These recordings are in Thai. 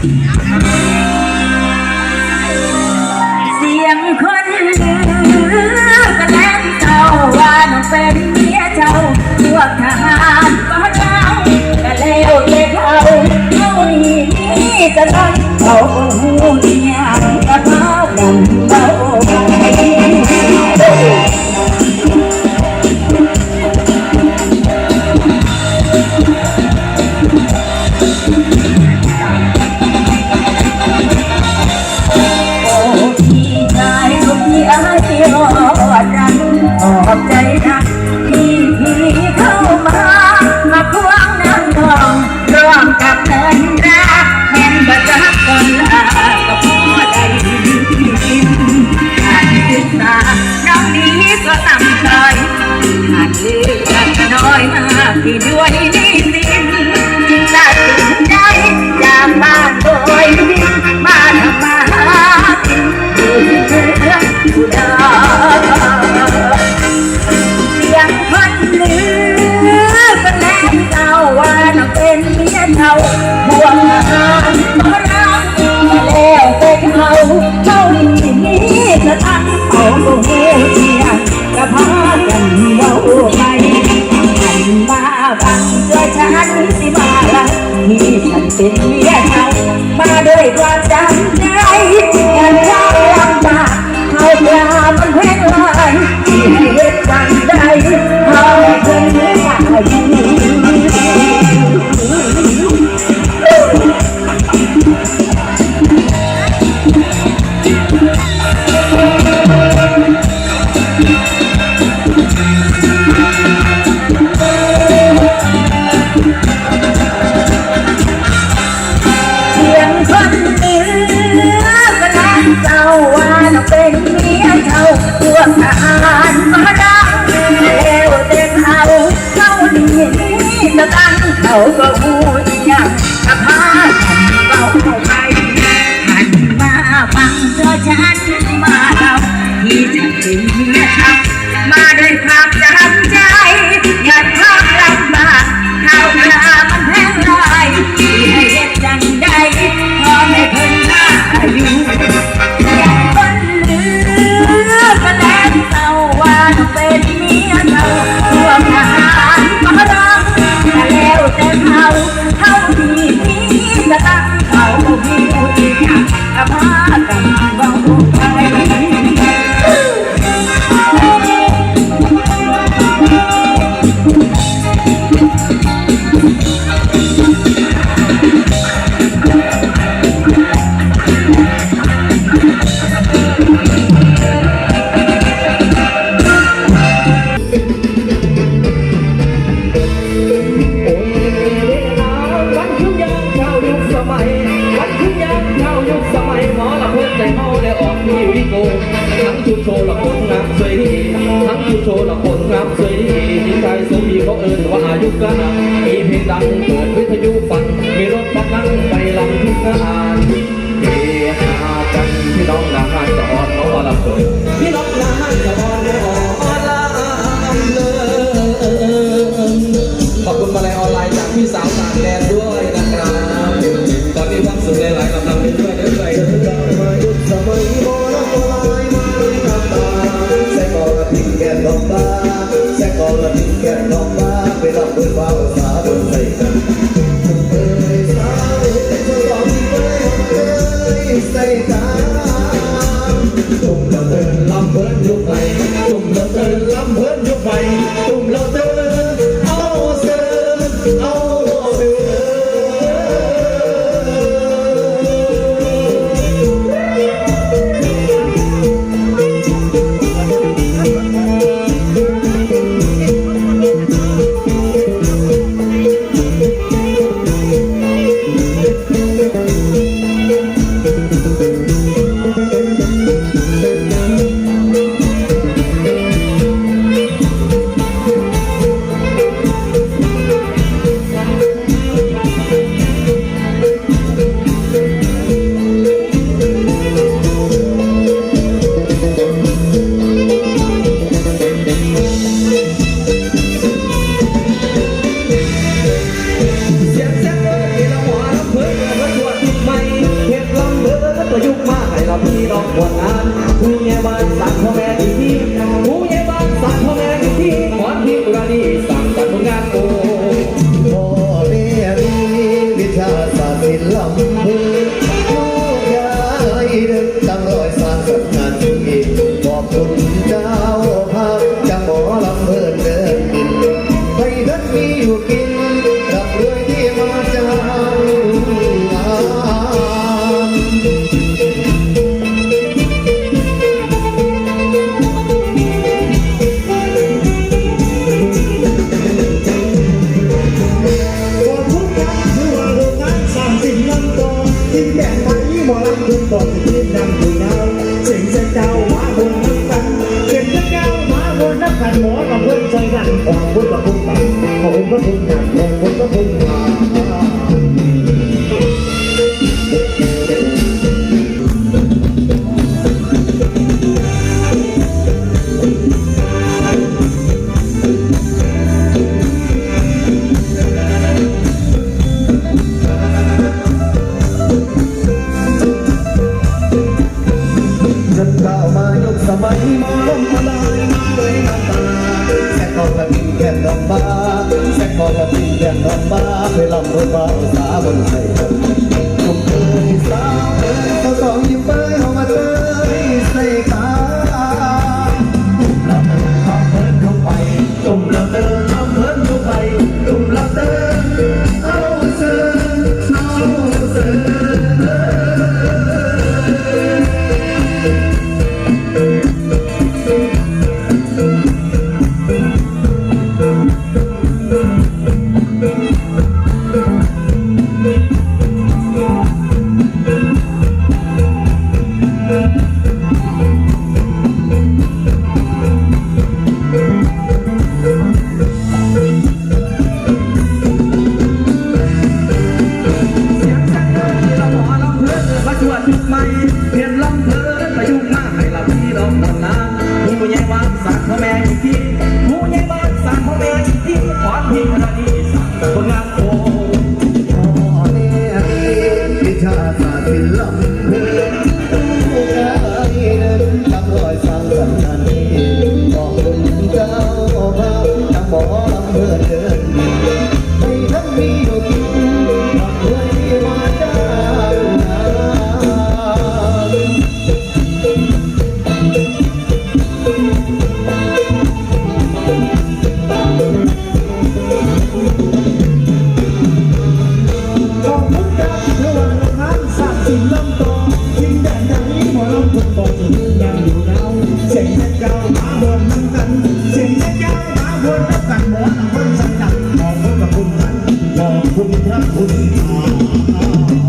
เสียงคนกระแลนเจ้าว่าน้งเป็นเมียเจ้วทหารบ้ากเลวเจ้าเขาเขาหนีจะรัเขา If you Bye. ไกลให้ดังเกิด sẽ có là những kẻ nó ba về lòng đôi bao giá đôi tay cần Hãy subscribe cho kênh Ghiền Mì Gõ Để không bỏ lỡ những video hấp dẫn กับพี่น้องบนงานผู้ใหญ่บ้านสั่งพ่อแม่อีกทีผู้ใหญ่บ้านสั่งพ่อแม่อีกทีหมอนที่บุรานีสั่งจากผลงานโอ้พ่อเรียนวิชาศาสตร์ศิลป์ลูกยายเดึนตั้งรอยสร้างผลงานที่มีขอกคุณจ้า บ้าแซ่บพอจะพี่เลี้ยงน้องบ้าไปลำรถบ้าสาบนไทย la รักมันสักจังเอบคุณกับคุณท่านขอบคุณพระคุณ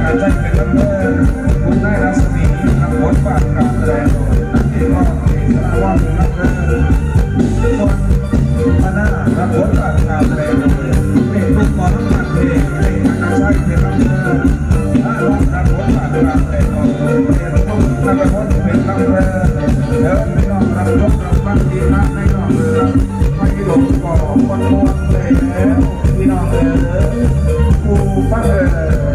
การใช้เป็นลำเพลินบุญนารัศมีนำผลการการแสดงโดยนักที่ก็มีสารวัตรลำเพลินส่วนพน้ารับผลการการแสดงโดยเป็นลูกหมอน้ำมันเพลงให้นักใช้เป็นลำเพลินถ้าลองรับผลการการแสดงโดยเป็นลูกนักพจน์เป็นลำเพลินแล้วพี่น้องรับยกรับฟังดีมากในน้องเรือไม่หลงก่อคนมวนเลยแล้วพี่น้องเออผู้ฟังเออ